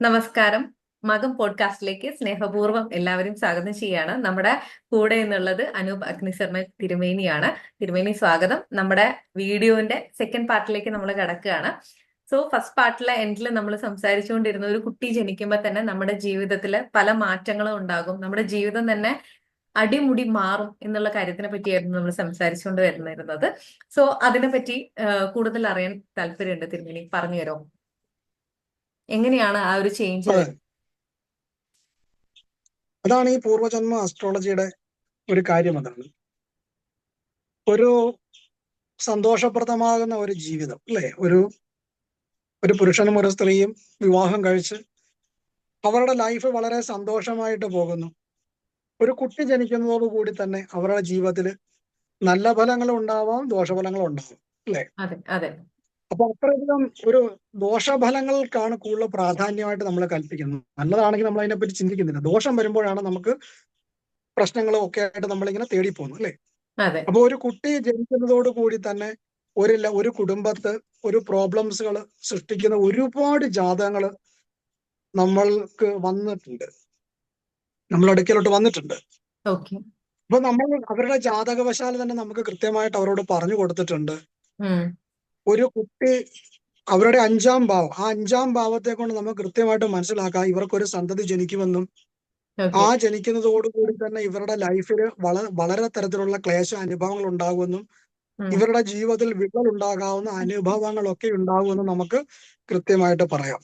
നമസ്കാരം. മകം പോഡ്കാസ്റ്റിലേക്ക് സ്നേഹപൂർവം എല്ലാവരും സ്വാഗതം ചെയ്യാണ്. നമ്മുടെ കൂടെ എന്നുള്ളത് അനൂപ് അഗ്നിശർമ്മ തിരുമേനിയാണ്. തിരുമേനി സ്വാഗതം. നമ്മുടെ വീഡിയോന്റെ സെക്കൻഡ് പാർട്ടിലേക്ക് നമ്മൾ കിടക്കുകയാണ്. സോ ഫസ്റ്റ് പാർട്ടിലെ എൻഡിൽ നമ്മൾ സംസാരിച്ചുകൊണ്ടിരുന്ന ഒരു കുട്ടി ജനിക്കുമ്പോൾ തന്നെ നമ്മുടെ ജീവിതത്തിൽ പല മാറ്റങ്ങളും ഉണ്ടാകും. നമ്മുടെ ജീവിതം തന്നെ അടിമുടി മാറും എന്നുള്ള കാര്യത്തിനെ പറ്റിയായിരുന്നു നമ്മൾ സംസാരിച്ചുകൊണ്ട് വരുന്നിരുന്നത്. സോ അതിനെപ്പറ്റി കൂടുതൽ അറിയാൻ താല്പര്യമുണ്ട് തിരുമേനി. പറഞ്ഞു തരുമോ എങ്ങനെയാണ് ആ ഒരു ചേഞ്ച് അതെ. അതാണ് ഈ പൂർവജന്മ ആസ്ട്രോളജിയുടെ ഒരു കാര്യം അതാണ്. ഒരു സന്തോഷപ്രദമാകുന്ന ഒരു ജീവിതം അല്ലെ? ഒരു ഒരു പുരുഷനും ഒരു സ്ത്രീയും വിവാഹം കഴിച്ച് അവരുടെ ലൈഫ് വളരെ സന്തോഷമായിട്ട് പോകുന്നു. ഒരു കുട്ടി ജനിക്കുന്നതോടുകൂടി തന്നെ അവരുടെ ജീവിതത്തിൽ നല്ല ഫലങ്ങളും ഉണ്ടാവാം ദോഷഫലങ്ങളും ഉണ്ടാവാം അതെ അതെ. അപ്പൊ അത്രയധികം ഒരു ദോഷഫലങ്ങൾക്കാണ് കൂടുതൽ പ്രാധാന്യമായിട്ട് നമ്മൾ കൽപ്പിക്കുന്നത്. നല്ലതാണെങ്കിൽ നമ്മൾ അതിനെപ്പറ്റി ചിന്തിക്കുന്നില്ല. ദോഷം വരുമ്പോഴാണ് നമുക്ക് പ്രശ്നങ്ങളും ഒക്കെ ആയിട്ട് നമ്മളിങ്ങനെ തേടി പോകുന്നത് അല്ലെ അപ്പൊ ഒരു കുട്ടി ജനിക്കുന്നതോട് കൂടി തന്നെ ഒരു ഒരു കുടുംബത്ത് ഒരു പ്രോബ്ലംസുകൾ സൃഷ്ടിക്കുന്ന ഒരുപാട് ജാതകങ്ങൾ നമ്മൾക്ക് വന്നിട്ടുണ്ട്. നമ്മൾ അടുക്കലോട്ട് വന്നിട്ടുണ്ട്. അപ്പൊ നമ്മൾ അവരുടെ ജാതകവശാൽ തന്നെ നമുക്ക് കൃത്യമായിട്ട് അവരോട് പറഞ്ഞു കൊടുത്തിട്ടുണ്ട്. ഒരു കുട്ടി അവരുടെ അഞ്ചാം ഭാവം ആ അഞ്ചാം ഭാവത്തെ കൊണ്ട് നമുക്ക് കൃത്യമായിട്ട് മനസ്സിലാക്കാം. ഇവർക്കൊരു സന്തതി ജനിക്കുമെന്നും ആ ജനിക്കുന്നതോടുകൂടി തന്നെ ഇവരുടെ ലൈഫിൽ വളരെ വളരെ തരത്തിലുള്ള ക്ലേശ അനുഭവങ്ങൾ ഉണ്ടാകുമെന്നും ഇവരുടെ ജീവിതത്തിൽ വിള്ളൽ ഉണ്ടാകാവുന്ന അനുഭവങ്ങളൊക്കെ ഉണ്ടാകുമെന്നും നമുക്ക് കൃത്യമായിട്ട് പറയാം.